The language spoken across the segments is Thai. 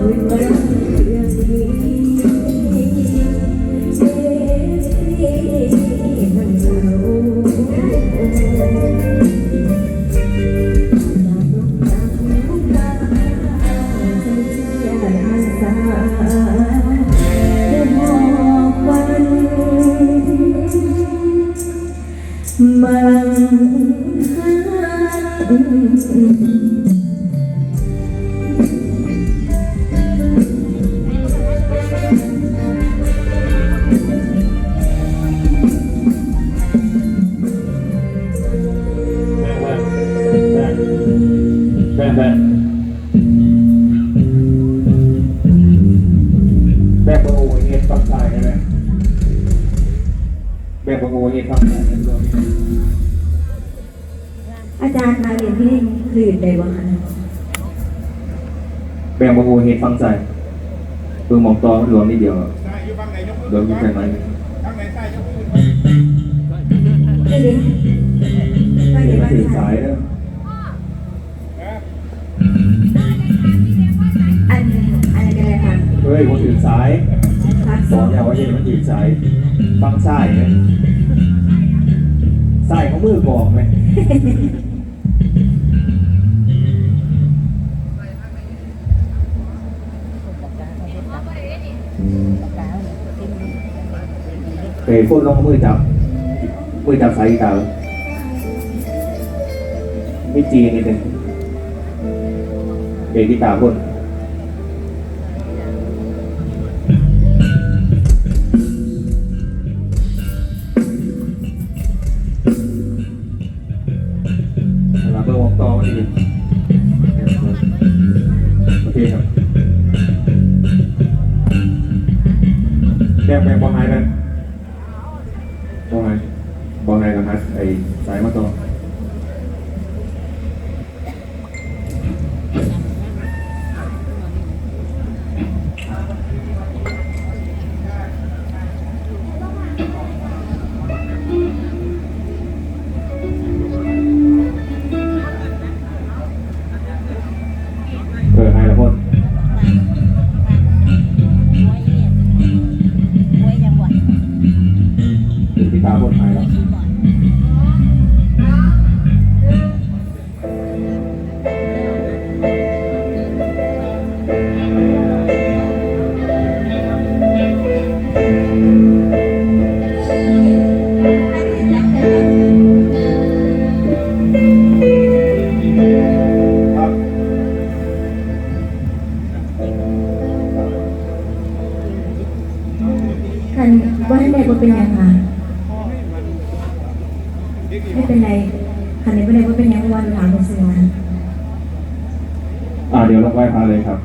Amém. อาจารย์มาเรียนที่คืนใดวะคะแบ่งประโูเห็นฟังใจคือมองตอหลวงนิดเดียวหลวงยิ่งใช่ไหมไม่ดีไม่ดีไม่ดีสายอันอะไรกันเลยค่ะเฮ้ยคนอื่นสายบอกอย่าว่าเย็นมันอื่นสายฟังใช่ไหม มสายเขามือบอกไหมเฮ้ยพวกน้องเอามือจับ มือจับสายการ์ไม่จีนิดนึงเบรกกีตาร์พ่น แยกแบ่งบอลไฮกันบอไฮบอไฮกับฮัสไอสายมาต่อเอ ถึงที่ตาพ่นไฮแล้วครันว่าให้ได้บ่เป็นยังไม่เป็นไรคันนี้บ่ได้บ่เป็น ยังวันหลังของสิวันอ่าเดี๋ยวลงไหว้พระเลยครับ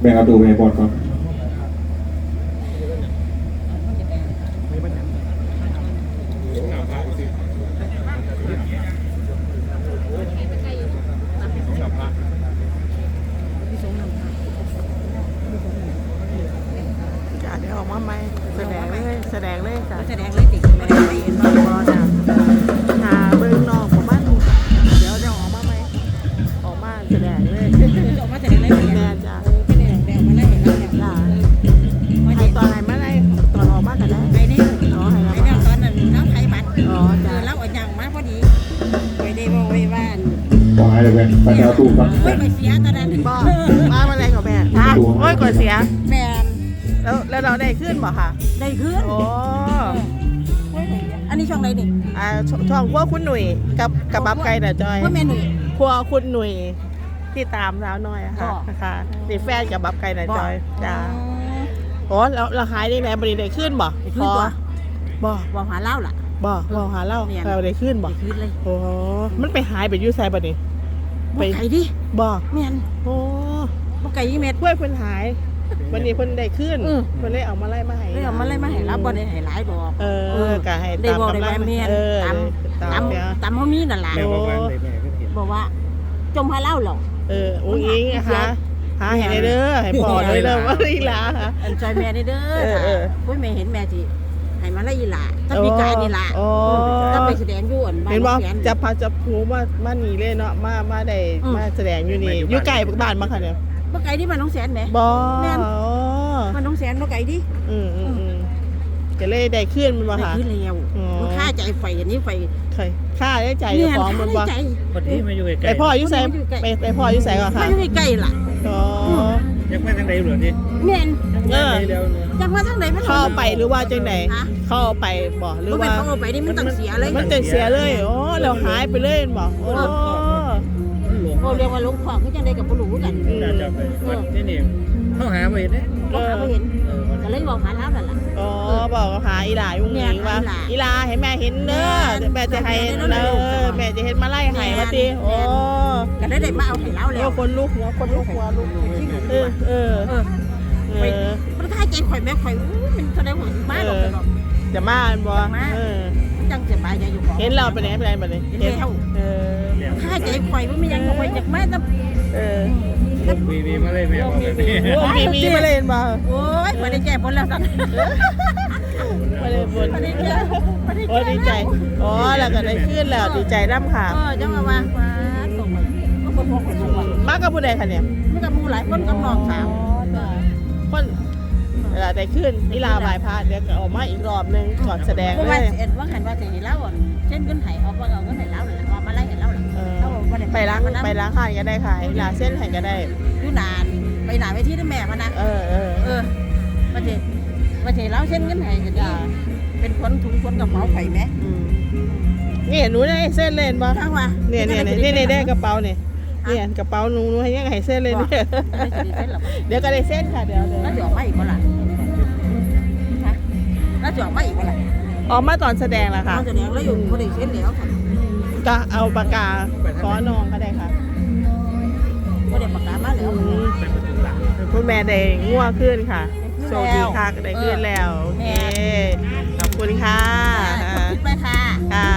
แบ่งเอาตูไปให้บอดก่อน บอกให้เลยแบ่งไปเอาตูครับโอ้แบ่ยงไปเสียตอนนั้นบอมาอะไรกับแม่ฮะโอ้ยกดเสีย แม่นแล้วแล้วเราได้ขึ้นบ่ค่ะ ได้ขึ้นโอ้อันนี้ช่องไหนนี่อ่าชช่องพวกคุณหนุ่ยกับกับบับไก่น่ะจอยพ่อแม่หนุ่ยครัวคุณหนุ่ยที่ตามสาวน้อยอะค่ะบอกนะคะนี่แฟนกับบับไก่น่ะจอยจ้าอ๋อโอ้เราเราหายได้ไหนบริได้ขึ้นบ่ได้ขึ้นตัวบ่บอกหาเล่าล่ะบ่บ่หาเล่าเนี่ยเราได้ขึ้นบ่ได้ขึ้นเลยโอ้มันไปหายไปอยูไซบ่นี่ บ่ไก่ดิบ่แม่นโอ้บ่ไก่ยี่เม็ดเพื่อนเพิ่นหาย วันนี้เพิ่นได้ขึ้นอืมเพิ่นเลยเอามาไล่มาให้เลยเอามาเลยมาให้รับบ่ได้ให้หลายดอก เอเอออก็ให้ได้ตามบ่ได้กำลัแม่งเมียนเออตาม ตามตามเนี่ยตามเฮามีนั่นล่ะโอ้บอกว่า จมหาเล่าหรอก เอออุ้งอิงอะคะหาให้ได้เด้อให้พ่อด้วยเด้อว่าอีหลาค่ะ อันจอยแม่นี่เด้อเออเออโอ้ยแม่เห็นแม่ที่ ให้มาไล่อีหล่าถ้าพิการนี่ล่ะโอ้ถ้าไปแสดงอยู่อั่นบ้านเห็นบ่แขนจับพาจับผูมามาหนีเลยเนาะมามาได้อืม มาแสดงอยู่นี่อยู่ไกลบ้านมาค่ะเนี่ยบ่ไกลที่บ้านน้องแสนแหม บ่แม่น อ๋อบ้านน้องแสนบ่ไกลดิอืมอืมอืมก็เลยได้ขึ้นมันบ่ได้ค่ะ ขึ้นแล้วอ๋อ มันค่าใจไฟอันนี้ไฟเคยค่าได้ใจเนี่เจ้ายของมันบ่ค่าใจ คนที่มาอยู่ใกล้ไปพ่ออยู่ไสไปไปพ่ออยู่ไสก่อนค่ะไม่อยู่ใกล้ล่ะอ๋อๆยังไม่ทางใดหรอที่แม่น เออเดียวจังว่าทางไหนมันเข้าไปหรือว่าจังไหนฮะเข้าไปบ่หรือบ่เป็นว่าเขาเอาไปนี่มันต้องเสียเลยมันจะเสียเลยโอ้เราหายไปเลยบ่โอ้หลวงเขาเรียกว่าหลงขวางคือจังได๋ก็บ่รู้กันน่าจะไปวัดที่นี่เข้าหาไปเนี่ยบ่หาบ่เห็นเออวันก็เลยบอกหาแล้วนั่นล่ะอ๋อบอกหาอีหลายุงหญิงว่าแม่นอีหลาให้แม่เห็นเด้อแม่จะให้เด้อแม่จะเห็นมาไล่ให้ว่าติโอ้ก็ได้ได้มาเอาให้เราแล้เดี๋ยววคนลุกหัวคนลุกหัวลุกเออเออ เออเอไปอมันท้ายใจข่อยแม่ข่อยอู้มันแสดงว่ามาหรอกเนาะจะมาบ่มา เออจังสบายใจอยู่ของ เห็นเราไปไหนไปไหนไปไหนเห็นแล้ว เออถ้าใจข่อยว่าไม่ยังข่อยจากแม่ต้องเออวีวีมาเลยแม่บอกแบบนี้โอ้มีมีมาเล่นมาโอ้ยไม่ได้แก้ผลแล้วสักมาเล่นบนไม่ได้แก้ไม่ได้โอ้ดีใจอ๋อแล้วก็ได้ขึ้นแล้วดีใจน้ำค่ะเออจังว่าว่าว่าตกมาก็คนพกคนพกว่ามากับผู้ใดคะเนี่ย มันก็มูหลายคนกับน้องสาว คนเวลาได้ขึ้นนี่ลาบายพาเดี๋ยวก็ออกมาอีกรอบนึงก่อนแสดงเพราะเลว่ายเอ็ดว่าหันว่าจะเห็นแล้วอะเช่นเงินไห้เอาว่าเอาเงินไห้แล้วเลยเอามาไล่เห็นแล้วเลยเออเอาบ่ด้ไปล้างไปล้างข้านก็ได้ค่ะลาเส้นแห่งก็ได้อยู่นานไปนานไปที่นั่นแม่พะนะเออเออเออประเทศประเทศเราเช่นเงินไห้กันดีเป็นคนถุงคนกระเป๋าไผ่ไหมอืมนี่หนูได้เส้นเล่นบ่ข้างว่าเนี่ยเนี่ยเนี่ยเนี่ยเนี่ยได้กระเป๋าเนี่ย เนี่ยกระเป๋าหนูหนูให้ยังไงเส้นเลยเนี่ยเดี๋ยวก็ได้เส้นค่ะเดี๋ยวเดี๋ยวแล้วจะออกมาอีกเมื่อไหร่แล้วจะออกมาอีกเมื่อไหร่ออกมาตอนแสดงละค่ะตอนแสดงแล้วอยู่พอดีเส้นแล้วค่ะก็เอาปากกาขอนนองก็ได้ค่ะพอดีปากกามาแล้วคุณแม่ได้ง่วงขึ้นค่ะโชคดีค่ะได้ขึ้นแล้วโอเคขอบคุณค่ะคิดไปค่ะค่ะ